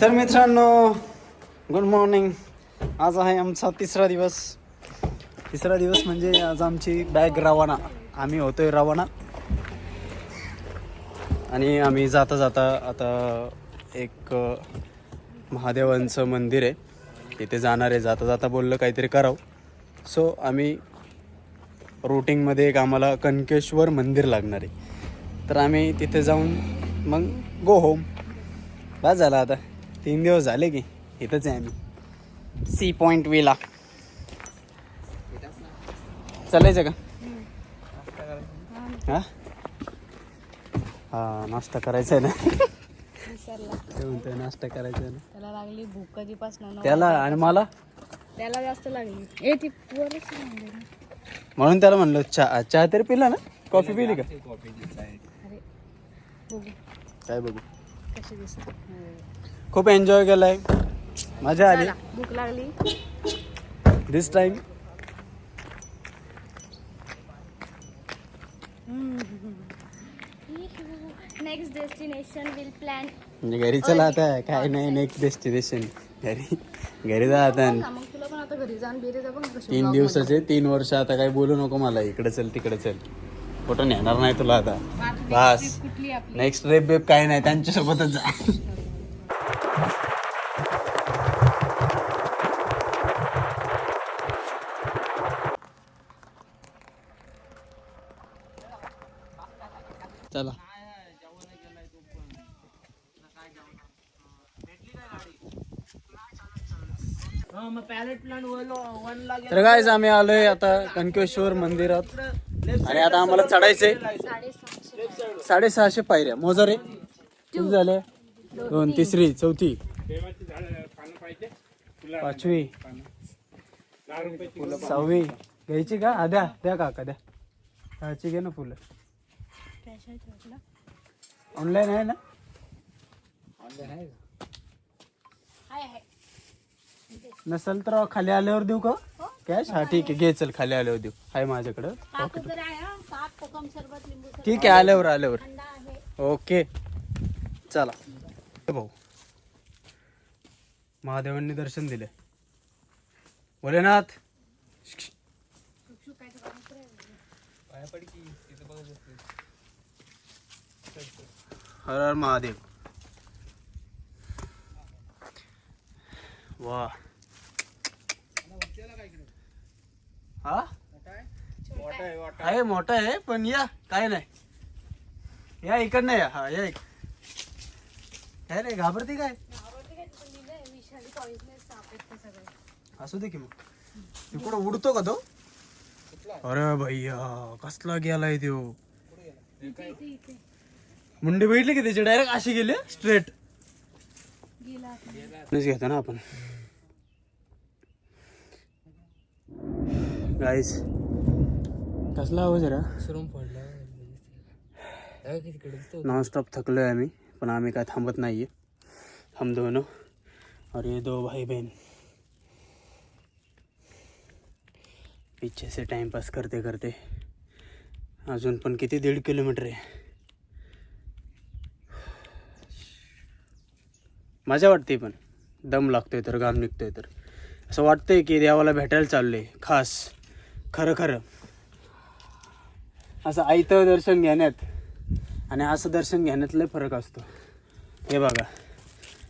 तर मित्रांनो good morning आज आहे आमचा तिसरा दिवस. तिसरा दिवस म्हणजे आज आमची बॅग रवाना. आम्ही होतोय रवाना. आणि आम्ही जाता जाता आता एक महादेवांचं मंदिर आहे. तिथे जाणार आहे. जाता जाता बोललं काहीतरी करावं. सो आम्ही रुटिंगमध्ये एक आम्हाला कनकेश्वर मंदिर लागणार आहे. तर आम्ही तिथे जाऊन मग गो होम बस झाला आता. तीन दिवस झाले की इथंच आहे आम्ही. सी पॉईंट वेला चालायचं का? हा? हा नाश्ता करायचा आहे ना. विसरला. ते म्हणतोय नाश्ता करायचा आहे ना? त्याला लागली भूक कधीपासून त्याला आणि मला? त्याला जास्त लागली. ए ती वरच लागली ना. म्हणून त्याला म्हणलं चहा चहा तरी पिला ना? कॉफी पिली का? अरे बघू. काय बघू? कशी दिसते? खूप एन्जॉय केलाय. मजा आली. भूक लागली. This time next destination will plan म्हणजे घरी चला आता. काय नाही नेक्स्ट डेस्टिनेशन घरी घरी जा आता. मग तुला पण आता घरी जाऊन बिरे जा बघ कशी तीन दिवसाचे तीन वर्ष आता काही बोलू नको मला. इकडे चल तिकडे चल. कुठं नेणार नाही तुला आता. बस. कुठली आपली? नेक्स्ट रेप बेप काय नाही. त्यांच्यासोबतच जा. तर काय आम्ही आलोय आता कनकेश्वर मंदिरात. आणि आता आम्हाला चढायचंय. साडेसहाशे पायऱ्या. मोजा रे किती झाले? दोन तिसरी चौथी. पाचवी. सहावी. घ्यायची का? हा, द्या. द्या काका द्या. खायची घे ना फुलं. ऑनलाईन आहे ना? हाय हाय नसेल तर खाली आल्यावर देऊ का? कॅश हा ठीक आहे. घे चल खाली आल्यावर देऊ. आहे माझ्याकडं. हा. ठीक आहे आल्यावर आल्यावर. ओके चला. हे भाऊ. महादेवांनी दर्शन दिले भोलेनाथ. हर हर महादेव. वा हा? आहे मोठा आहे पण या काय नाही. या इकडनं या हा या इक काय रे घाबरते काय? असू दे की मग. ते उडतो का तो? अरे भैया कसला गेलाय तो मुंडे बैठले की त्याचे? डायरेक्ट अशी गेले स्ट्रेट घेतो ना आपण. गाईस कसला हो जरा। आवाज़ रा नॉनस्टॉप थकलोय आम्ही पण आम्ही काय थांबत नाहीये। हम दोनों। और ये दो भाई बहन पीछे से टाइम पास करते करते अजून पण किती दीड किलोमीटर आहे मज़ा वाटते पण। दम लागतोय तर घाम निघतोय तर असं वाटतंय की देवाला भेटायला चाललोय खास। खरं खरं. असं आयतं दर्शन घेण्यात आणि असं दर्शन घेण्यात लय फरक असतो. हे बघा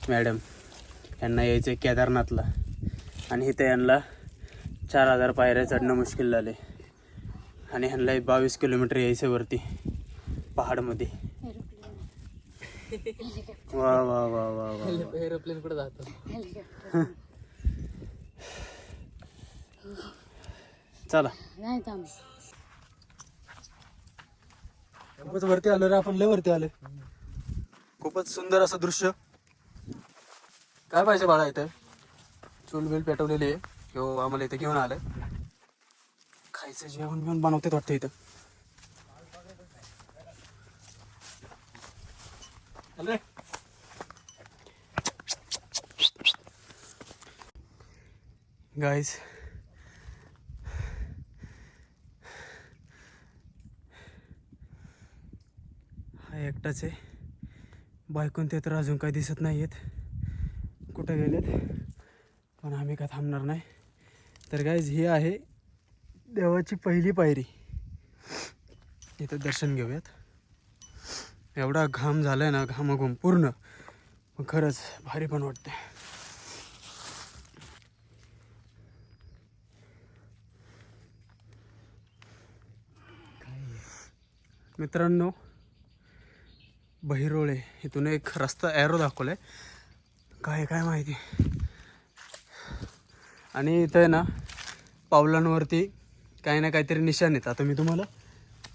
मॅडम यांना यायचं आहे केदारनाथला. आणि इथं यांना चार हजार पायऱ्या चढणं मुश्किल झाले आणि ह्यांना बावीस किलोमीटर यायचं वरती पहाडमध्ये. वा वा वा वा वा एरोप्लेन कुठे जातो? चला. नाही थांब. खूपच वरती आलो रे आपण लय वरती आले खूपच सुंदर असं दृश्य. काय पाहिजे बाळा इथं? चूल बिल पेटवलेली आहे. किंवा आम्हाला इथे घेऊन आलंय. खायचं जेवण बिवण बनवतात वाटतं इथं. चल रे. गाईज हा एकटाच आहे. बायकून ते तर अजून काही दिसत नाही आहेत कुठे गेलेत? पण आम्ही काय थांबणार नाही. तर गाईज ही आहे देवाची पहिली पायरी. इथं दर्शन घेऊयात. एवढा घाम झालाय ना घामाघूम पूर्ण. पण खरंच भारी पण वाटते मित्रांनो बहिरोळे. इथून एक रस्ता ॲरो दाखवलाय. काय काय माहिती? आणि इथं आहे ना पावलांवरती काही ना काहीतरी निशाण आहेत. आता मी तुम्हाला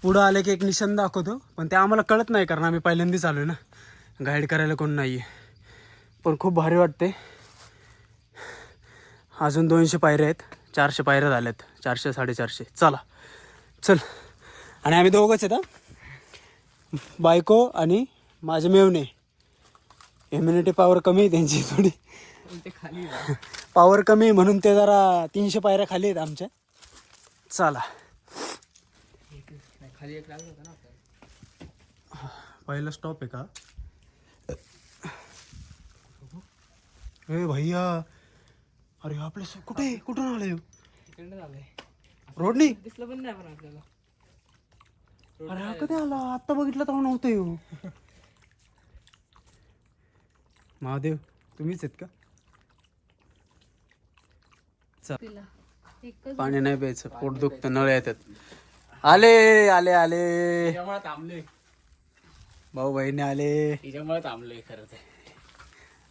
पुढं आले की एक निशाण दाखवतो पण ते आम्हाला कळत नाही कारण आम्ही पहिल्यांदाच आलो ना. गाईड करायला कोण नाही आहे पण खूप भारी वाटते अजून दोनशे पायऱ्या आहेत. चारशे पायऱ्या झाल्यात. चारशे साडेचारशे. चला. चल. आणि आम्ही दोघंच आहेत हां. बायको आणि माझे मेवणे. इम्युनिटी पॉवर कमी आहे त्यांची थोडी. खाली पॉवर कमी आहे म्हणून ते जरा तीनशे पायऱ्या खाली आहेत आमच्या. चला. खाली एक लागला होता ना आपल्याला पहिला स्टॉप आहे का? ए भैया. अरे आपले कुठे? कुठून आले? रोडनी? दिसलं पण नाही पण आपल्याला. अरे हा कधी आला? आत्ता बघितलं तर नव्हतं येऊ. महादेव तुम्हीच आहेत का? पाणी नाही प्यायचं पोट दुखतं नळ येतात. आले आले आले. थांबलोय. भाऊ बहिणी आले. तिच्यामुळे थांबलोय खरं ते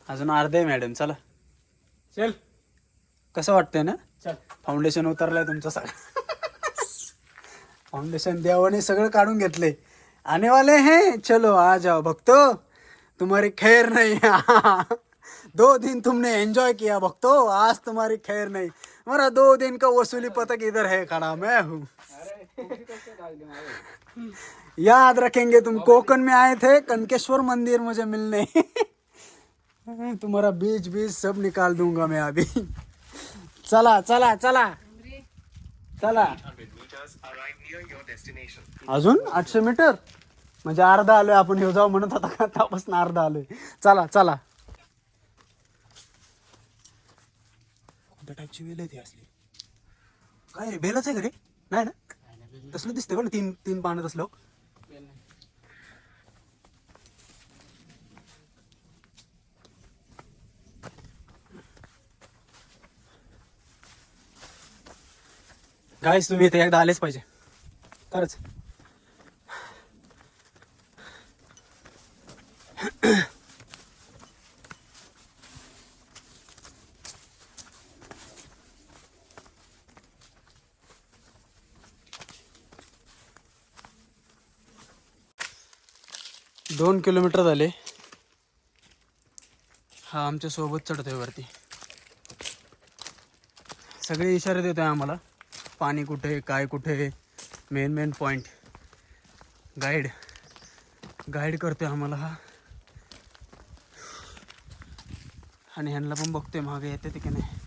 अजून अर्धे मॅडम. चला. चल. कसं वाटतंय ना? चल. फाउंडेशन उतरलंय तुमचं सगळं. फाउंडेशन देवाने सगळं काढून घेतले. आने वाले हैं चलो आ जाओ भक्तो तुम्हारी खैर नहीं. दो दिन तुमने एंजॉय किया भक्तो आज तुम्हारी खैर नहीं. हमारा दो दिन का वसूली पतक इधर है खड़ा मैं हूँ। याद रखेंगे तुम कोकण में आए थे कनकेश्वर मंदिर मुझे मिलने। तुम्हारा बीज बीज सब निकाल दूंगा मैं अभी। चला चला चला। चला। अजून आठशे मीटर? म्हणजे अर्धा आलोय आपण हे जाऊ म्हणत होता का? त्यापासून अर्धा आलोय. चला चला. टाईपची वेल आहे ती असली. काय रे बेलच आहे का रे? नाही ना? तसलं दिसतंय का ना तीन तीन पानं तसलं. गाईस तुम्ही इथे एकदा आलेच पाहिजे. खरंच. दोन किलोमीटर झाले. हा आमच्यासोबत चढतोय वरती. सगळे इशारे देत आहे आम्हाला. पाणी कुठे काय कुठे? Main main point guide guide करतोय आम्हाला हा. आणि ह्यांना पण बघतोय मागे येते ते की नाही.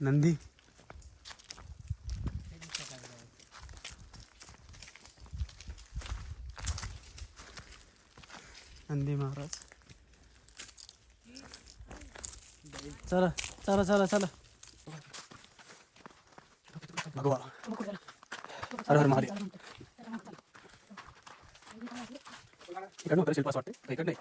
नंदी. नंदी महाराज. चला चला चला चला. भगवा हर हर महादेव इकडनं होतं शिल्पास वाटते का इकडं नाही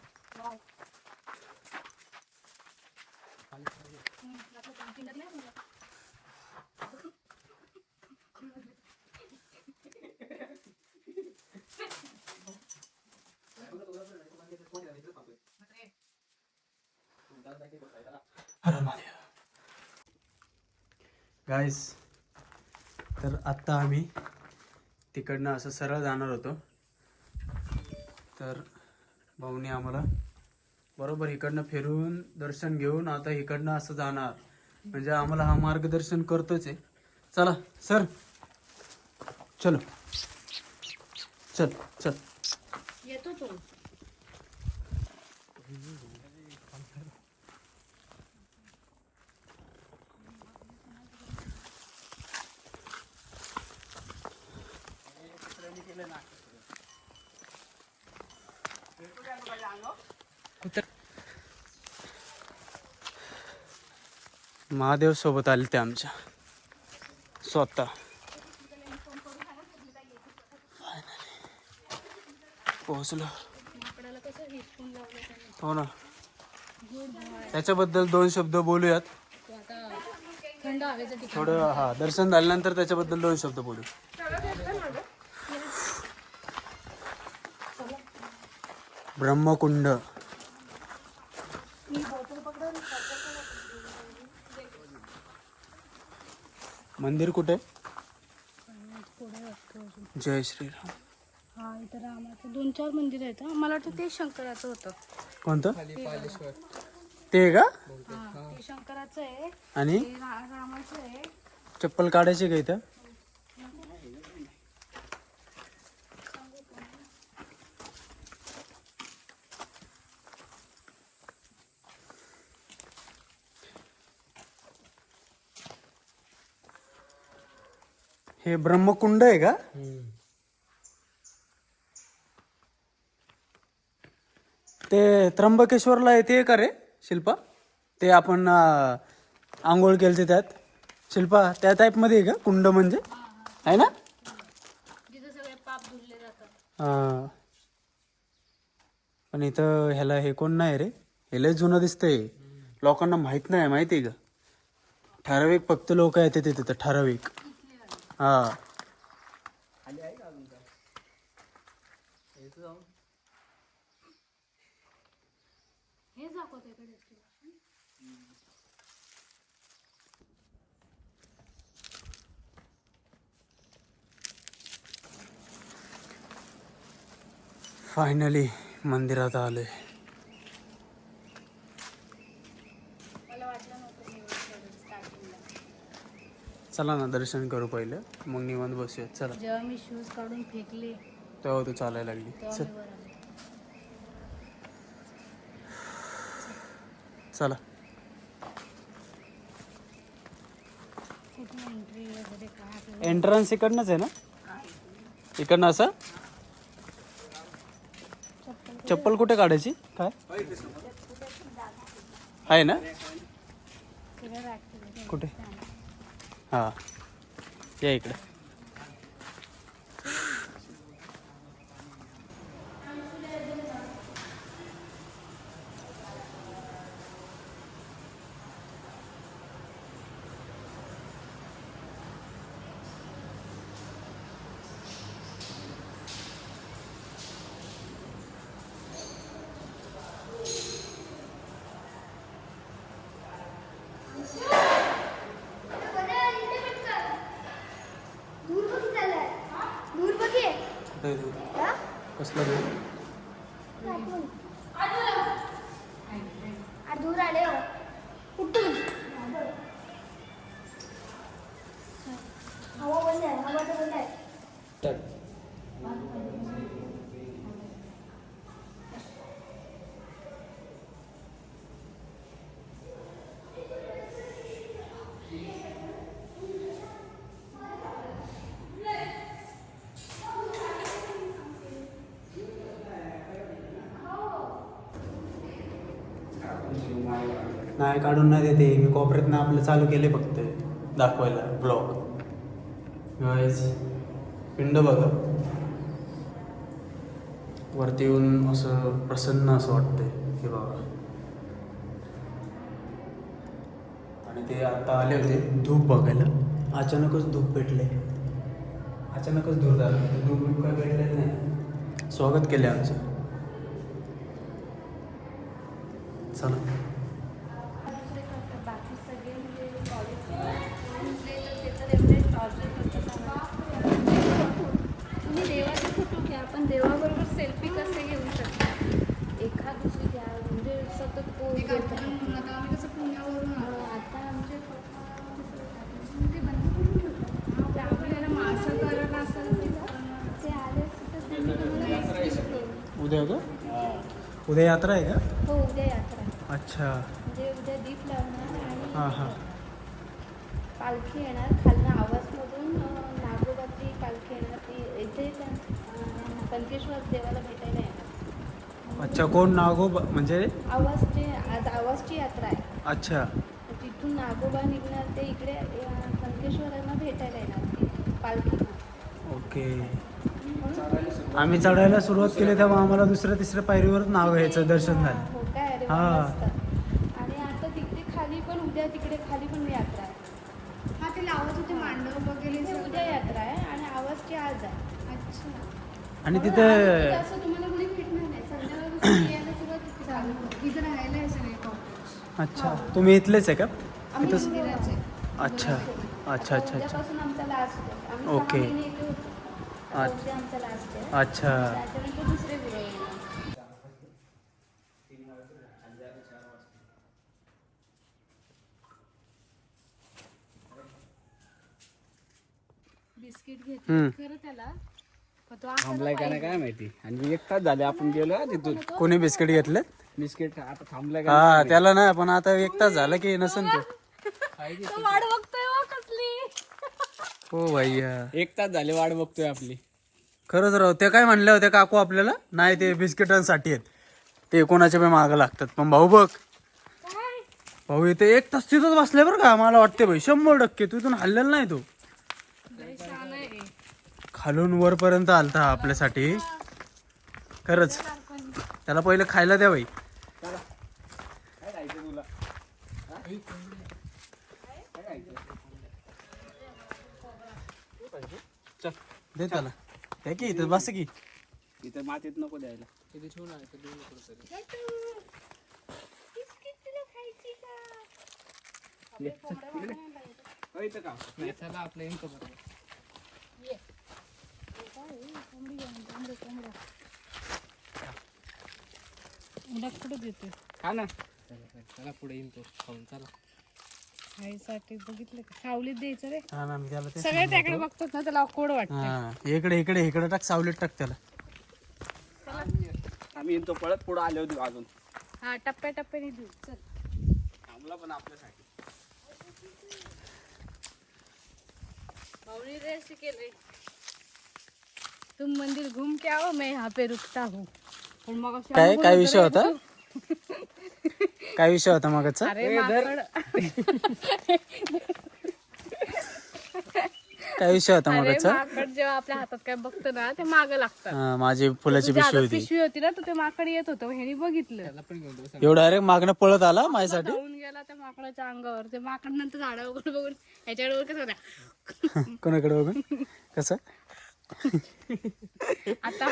हर हर महादेव गाईस तर आत्ता आम्ही तिकडनं असं सरळ जाणार होतो. तर भाऊने आम्हाला बरोबर इकडनं फिरून दर्शन घेऊन आता इकडनं असं जाणार. म्हणजे आम्हाला हा मार्गदर्शन करतोच आहे. चला सर. चलो. चल चल येतो तो महादेव सोबत आले ते आमच्या. स्वतः. पोहोचलो. हो ना. त्याच्याबद्दल दोन शब्द बोलूयात. थोडं हा दर्शन झाल्यानंतर त्याच्याबद्दल दोन शब्द बोलू. ब्रह्मकुंड. मंदिर कुठे? पुढे वाटतं अजून. जय श्रीराम. हा इथं रामाचं दोन चार मंदिर आहेत हा. मला वाटतं ते शंकराचं होतं. कोणतं? ते का? हा ते शंकराचं आहे. आणि? ते रा- रामाचं आहे. चप्पल काढायची का इथं? हे ब्रह्मकुंड आहे का? ते त्र्यंबकेश्वरला आहे ते का रे शिल्पा? ते आपण आंघोळ केलते त्यात. शिल्पा त्या टाईपमध्ये आहे का कुंड म्हणजे? आहे ना? हा. पण इथं ह्याला हे कोण नाही रे? हे लय जुनं दिसतंय. लोकांना माहीत नाही माहिती आहे का? ठराविक फक्त लोक येते तिथं ठराविक. हा. का? फायनली मंदिरात आलोय मला वाटलं नव्हतं मी स्टार्टिंगला चला ना दर्शन करू पहिलं. मग निवांत बसूया चला. जेव्हा मी शूज काढून फेकले तेव्हा तू चालायला लागली. तेव्हा चल. मी वर आले. चला. कुठे एंट्री वगैरे काय आपल्याला एंट्रन्स इकडनंच आहे ना? इकडनं असं? चप्पल कुठे काढायची? काय? आहे ना? सगळं कुठे? हां. या इकडे. कुठे तू कसलं? दूर आले हो कुठून हवा बंद आहे हवा तर बंद आहे नाही काढून नाही देते मी कॉपरेतनं आपलं चालू केले फक्त. दाखवायला ब्लॉग गाईज पिंड बघा. वरती येऊन असं प्रसन्न असं वाटतंय हे बघा. आणि ते आता आले होते. धूप बघायला. अचानकच धूप भेटले अचानकच धूप झालं. धूप बीप काय भेटलेच नाही. स्वागत केले आमचं. चला. सेल्फी कसे घेऊ शकता? एखाद दुसरी घ्या म्हणजे सतत आता आम्ही कसं पुण्यावरून आता आमचे पप्पा ते बंद करून ठेवतात. ते आपल्याला मासं करत असेल ते आले असते तर त्यांनी तुम्हाला. उद्या का? उद्या यात्रा आहे का? हो उद्या यात्रा. आहे. अच्छा. म्हणजे उद्या दीप लावणार हां हां. आणि पालखी येणार. अं, कनकेश्वर देवाला भेटायला येणार. अच्छा कोण नागो म्हणजे? आवाजची आज आवाजची यात्रा आहे. अच्छा. तर तिथून नागोबा निघणार ते इकडे अं, संकेश्वरांना भेटायला येणार ते पालखीला ओके. आम्ही चढायला सुरुवात केली तेव्हा आम्हाला दुसऱ्या तिसऱ्या पायरीवरच नाव घ्यायचं दर्शन झालं. हो काय अरे हा. वा, मस्त. आणि आता तिकडे खाली पण उद्या तिकडे खाली पण यात्रा आहे. हा ते लावत होते मांडव वगैरे उद्या यात्रा आहे आणि आवाजची आज आहे. अच्छा. आणि तिथे तिथे अच्छा तुम्ही इथलेच आहे का मंदिराचे. अच्छा अच्छा अच्छा अच्छा ओके. अच्छा. बिस्किट. घेतलं खरं त्याला थांबलाय का नाही काय माहिती? आणि एक तास झाले आपण गेलो तिथून कोणी बिस्किट घेतले? बिस्किट आता थांबलाय का हा त्याला नाही पण आता एक तास झालं की नसन ते. वाट बघतोय हो कसली. हो भैया. एक तास झाले वाट बघतोय आपली. खरंच राव ते काय म्हणले होते काकू आपल्याला? नाही ते बिस्किटांसाठी आहेत. ते कोणाच्या बी मागं लागतात. पण भाऊ बघ. भाऊ इथे एक तास तिथंच बसले बरं का मला वाटते भाई. शंभर टक्के तू इथून हल्लेला नाही तो. खालून वरपर्यंत आलता हा आपल्यासाठी. खरंच. त्याला पहिले खायला द्या बाई. काय खायचं तुला चल दे त्याला. द्या की इथं बस की. इथं मातीत नको द्यायला. इथे ठेवून इथं का कुठे देते खा ना. चला पुढे येईन तो. खाऊन चला. खायसाठी बघितलं का? सावलीत द्यायचं रे. हा ना मी त्याला ते सगळे त्याकडे बघतात ना त्याला कोड वाटत हा इकडे इकडे इकडे टाक सावलीत टाक त्याला. आम्ही येतो पळत पुढे आले होते अजून. हा टप्प्या टप्प्याने देऊ. चल. थांबला पण आपल्यासाठी. भावनी रेस्ट केले तुम मंदिर घूम के आओ मैं यहाँ पे रुकता हूँ। पण मग काय काय विषय होता? काय विषय होता मागाचा? अरे माकड. काय विषय होता अरे मागाचा? माकड जेव्हा आपल्या हातात काय बघतो ना ते माग लागतात. हा, माझी फुलाची तुझ्या पिशवी हातात होती. पिशवी होती ना तर ते माकड येत होतं. ह्यानी बघितलं. एवढं डायरेक्ट मागणं पळत आला माझ्यासाठी? धावून गेला त्या माकडाच्या अंगावर. ते माकड नंतर झाडावर बघून ह्याच्याकडे कसं होता? कोणाकडे बघून? कसं? आता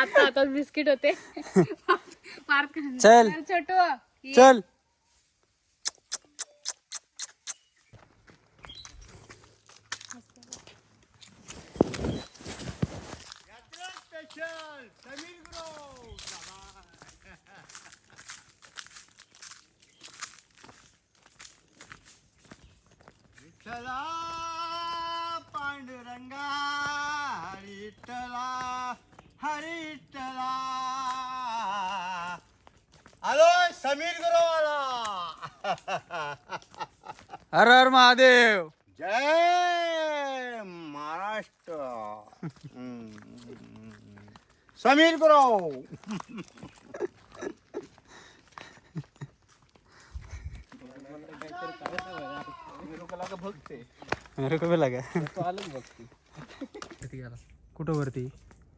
आता आता बिस्किट होते. पार्क चल. छोटू. चल. विठ्ठला पांडुरंगा हरिठला हरिठला आलोय समीर गुरुवाला. हर हर महादेव. जय महाराष्ट्र. समीर गुरव बघते मेरे को भी लगा. तो आलंच बघते किती गेला. कुठं वरती?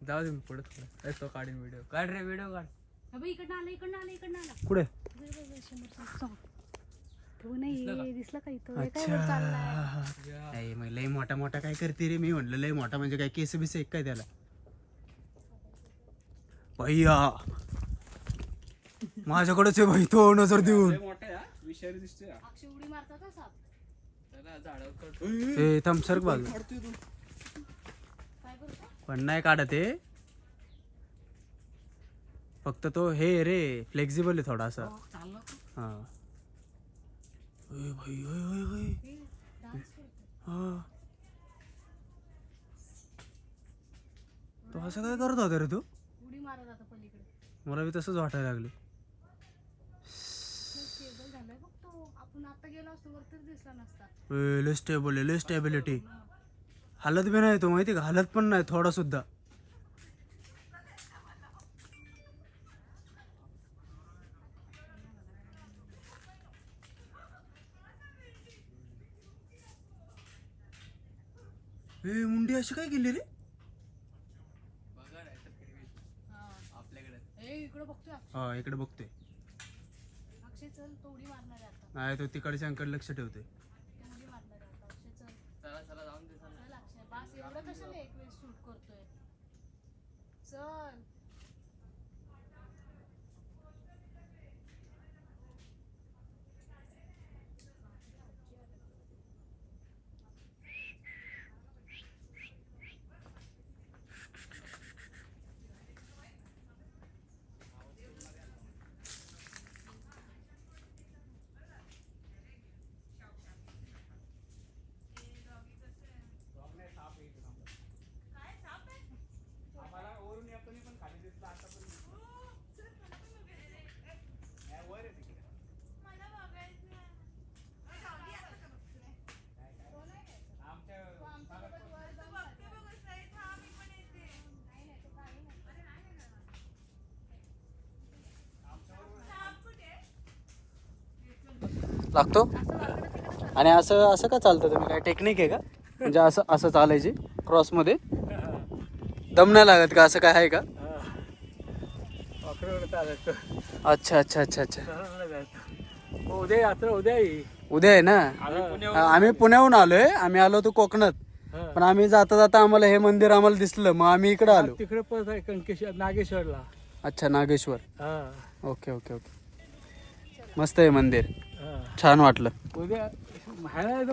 जाऊ दे मी पुढे थोडं. तो काढीन व्हिडिओ काढ रे व्हिडिओ काढ. अबे, इकडनं आला इकडनं आला इकडनं आला. कुठे? नाही मग लय मोठा मोठा काय करते रे मी म्हणलं. लय मोठा म्हणजे काय केस बिस एक काय त्याला? भैया! माझ्याकडेच आहे भाई तो नजर देऊन. मोठा विषारी दिसतोय उडी मारतात हा साप चला झाडावर चढ. ए थांब सरक बाजू पण नाही काढत आहे फक्त तो हे रे फ्लेक्झिबल आहे थोडासा. हा हा. तो असं काय करत होता रे तू? उडी मारत आता पलीकडे. मला बी तसंच वाटायला लागले. आता गेलो असतो वरतीच आहे हालत बी नाही तो माहिती का? हालत पण नाही थोडा सुद्धा. ए मुंडी अशी काय गेली रे? हा. इकडे बघतोय इकडे बघतोय. नाही तो तिकडच्या लक्ष ठेवतोय. चल चला चला जाऊन दे चला. चल अक्षय बास एवढं कशाला एक वेळ शूट करतोय? चल. लागतो? आणि असं असं का चालतं तुम्ही? काय टेक्निक आहे का? म्हणजे असं असं चालायची क्रॉसमध्ये दम नाही लागत का? असं काय आहे का? अच्छा अच्छा अच्छा अच्छा. उद्या यात्रा उद्या उद्या आहे ना? आम्ही पुण्याहून आलोय. आम्ही आलो होतो कोकणात. पण आम्ही जाता जाता आम्हाला हे मंदिर आम्हाला दिसलं. मग आम्ही इकडे आलो. तिकडे परत आहे कंकेश्वर नागेश्वरला. अच्छा नागेश्वर. Okay okay okay. मस्त आहे मंदिर. छान वाटलं. उद्या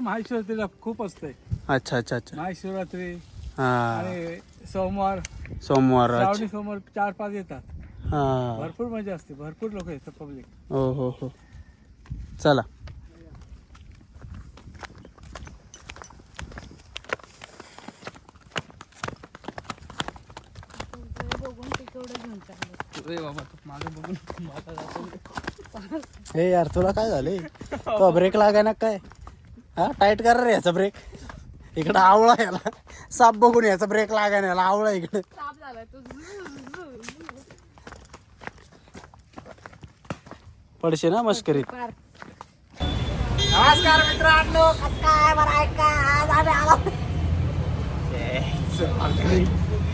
महाशिवरात्रीला खूप असते अच्छा अच्छा अच्छा. महाशिवरात्री हा. आणि सोमवार. सोमवार अच्छा. श्रावणी सोमवार चार पाच येतात. हा. भरपूर मजा असते. भरपूर लोक येतात पब्लिक हो हो हो. चला. बघून ते केवढं घेऊन चाललं हे यार तुला काय झाले तो ब्रेक लागाय ना काय? हा टाईट कर रे याचा ब्रेक इकडं आवळा याला. साप बघून याचा ब्रेक लागाय ना याला आवळा इकडे. साप झालाय तो. पडशे ना मस्करीत? नमस्कार मित्रांनो कसं काय बरं आहे का? आज आम्ही आलो.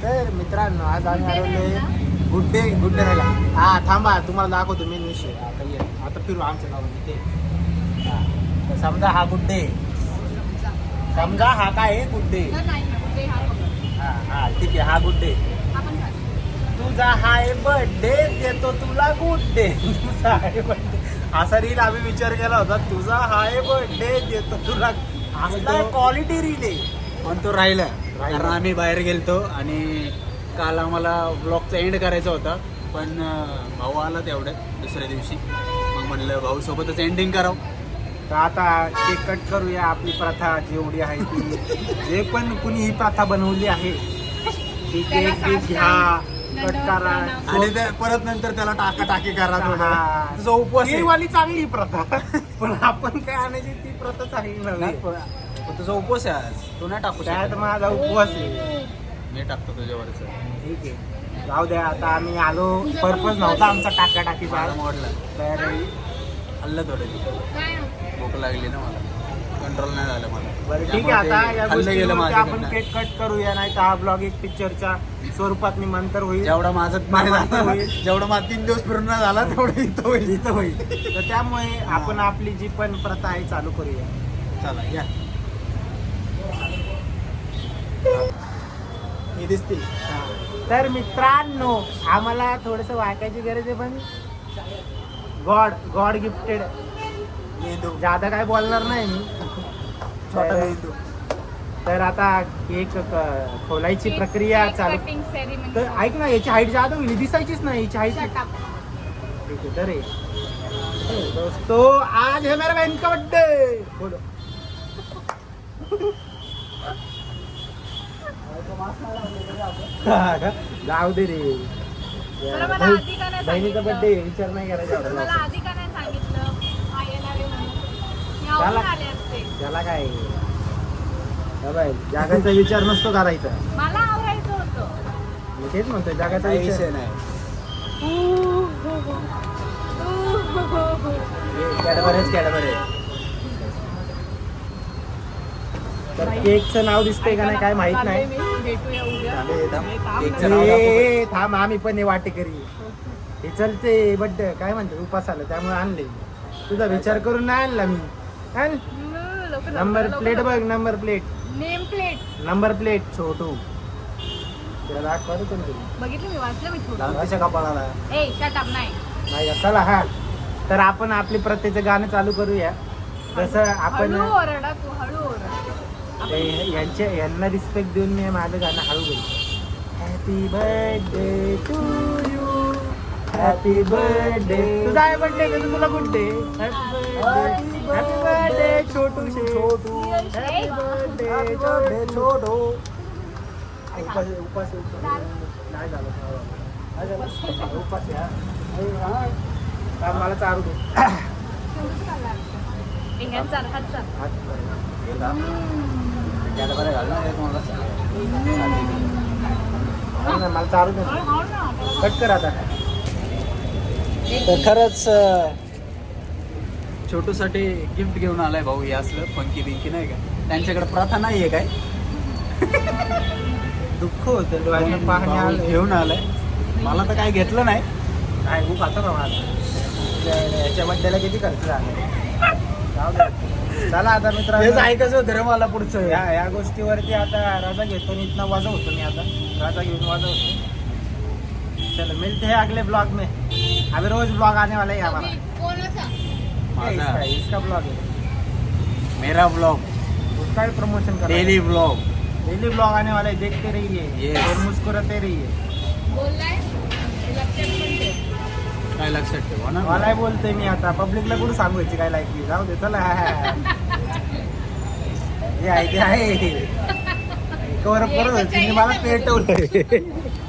तर मित्रांनो आज आम्ही आलेलो गुड डे गुड डे राहिला हा थांबा तुम्हाला दाखवतो मेन विषय. आता फिरू आमच्या गावात इथे. हा. तर समजा हा गुड डे समजा हा काय आहे? गुड डे हा हा ठीक आहे हा गुड डे तुझा हाय बर्थडे देतो तुला गुड डे तुझा हाय बर्थडे असा रील आम्ही विचार केला होता तुझा हाय बर्थडे देतो तुला. असला क्वालिटी रील आहे. पण तो राहिला. कारण आम्ही बाहेर गेलतो आणि काल आम्हाला ब्लॉगचा एंड करायचा होता. पण अं, भाऊ आला तेवढ्या दुसऱ्या दिवशी. म्हणलं भाऊ सोबतच एंडिंग करावं. तर आता केक कट करूया आपली प्रथा जेवढी आहे ती. जे पण कुणी ही प्रथा बनवली आहे ती केक बीक घ्या कट करा. आणि ते परत नंतर त्याला टाका टाकी करा थोडं. हा. तुझा उपवास आहे. ती वाली चांगली प्रथा. पण आपण काय आणायची ती प्रथा चांगली नाही, नव्हे. पण- पण तुझा उपवास आहे आज. तू नाही टाकू त्यात शकत. माझा उपवास आहे. मी टाकतो तुझ्यावरच. ठीक आहे. जाऊ द्या आता आम्ही आलो. पर्पज नव्हता आमचा टाका टाकीचा मोडला. तर हल्लं थोडं. भूक लागली ना मला. कंट्रोल नाही झालं मला. बरं ठीक आहे आता या हल्लं गेलं गोष्टीवरती आपण. केक कट करूया नाही तर हा ब्लॉग एक पिक्चरच्या स्वरूपात मी मंतर होईल. जेवढा माझा माझं झाला होईल. जेवढा माझा तीन दिवस पूर्ण झाला तेवढं इथं होईल. इथं होईल. तर त्यामुळे आपण आपली जी पण प्रथा आहे चालू करूया. चला या. ही दिसते तर मित्रांनो आम्हाला थोडस वाकायची गरज आहे पण गॉड गॉड गिफ्टेड. मेंदू. जादा काय बोलणार नाही मी. छोटा तर- मेंदू. तर आता केक क- खोलायची प्रक्रिया चालू. तर ऐक ना याची हाईट जादा होईल. दिसायचीच नाही याची हाईट ठीक है. डरे दोस्तों आज है मेरा बहन का बर्थडे बोलो. जाऊ दे रे. बरं, मला आधी का नाही बहिणीचा सांगितलं? बर्थडे विचार नाही करायचा एवढा. मला लवकर. आधी का नाही सांगितलं? हा येणार आहे म्हणून मी आवडून त्याला- आले असते. त्याला काय? हा बाई, जागाचा विचार नसतो करायचा. मला आवरायचं होतं. मी तेच म्हणतोय जागाचा काही विषय नाही. कॅडबरेच कॅडबरे तर केकचं नाव दिसतंय का नाही काय माहीत नाही. भेटूया उद्या. ए, थांब आम्ही पण हे वाटेकरी हे चलते बड्ड काय म्हणतात उपास आलं त्यामुळे आणले. तुझा विचार करून नाही आणला मी. नंबर प्लेट बघ number plate name plate number plate Chhotu. तुला. बघितलं मी वाचलं मी कपाळाला नाही? चला हा. तर आपण आपली प्रत्येचं गाणं चालू करूया. जसं आपण हळू ओरडा तू हळू ओरडा. ते- यांचे यांना रिस्पेक्ट देऊन मी माझं गाणं हळू बोलतो. Happy birthday to you happy birthday तुझा आहे बर्थडे का तुला birthday happy birthday Chhotu Chhotu. Happy birthday छोटे. छोटू. उपास उपास उपास. नाही झालं? उपास मला चारू दे. हात मला चारू दे. कट कर आता. तर खरंच छोटूसाठी गिफ्ट घेऊन आलाय भाऊ हे असलं पंकी बिंकी नाही का? त्यांच्याकडे प्रथा नाही आहे काय? दुःख होतं भाऊ आलं. घेऊन आलाय. मला तर काय घेतलं नाही. काय खूप आता ना माझं याच्या बड्डेला किती खर्च झाला? जाऊ दे. चला आता हेच मित्रांनो ऐकायचं होतं रे मला पुढचं. या या गोष्टीवरती आता राजा घेतो आणि इथनं वाजव होतो मी आता. राजा घेऊन वाजवतो. चलो मिलते हैं अगले ब्लॉग में. अभी रोज ब्लॉग आने वाला है हमारा ये इसका माझा. इसका ब्लॉग है मेरा ब्लॉग. उसका भी प्रमोशन कर. Daily blog. डेली ब्लॉग आने वाला है देखते रहिए Yes. और मुस्कुराते रहिए बोललाय? काय लक्षात ठेवा ना? मलाही बोलते मी आता. पब्लिकला कुठं सांगायची काय लायकी जाऊ दे चला. हे आहे ते आहे. कवर परत होती. मला पेटवलं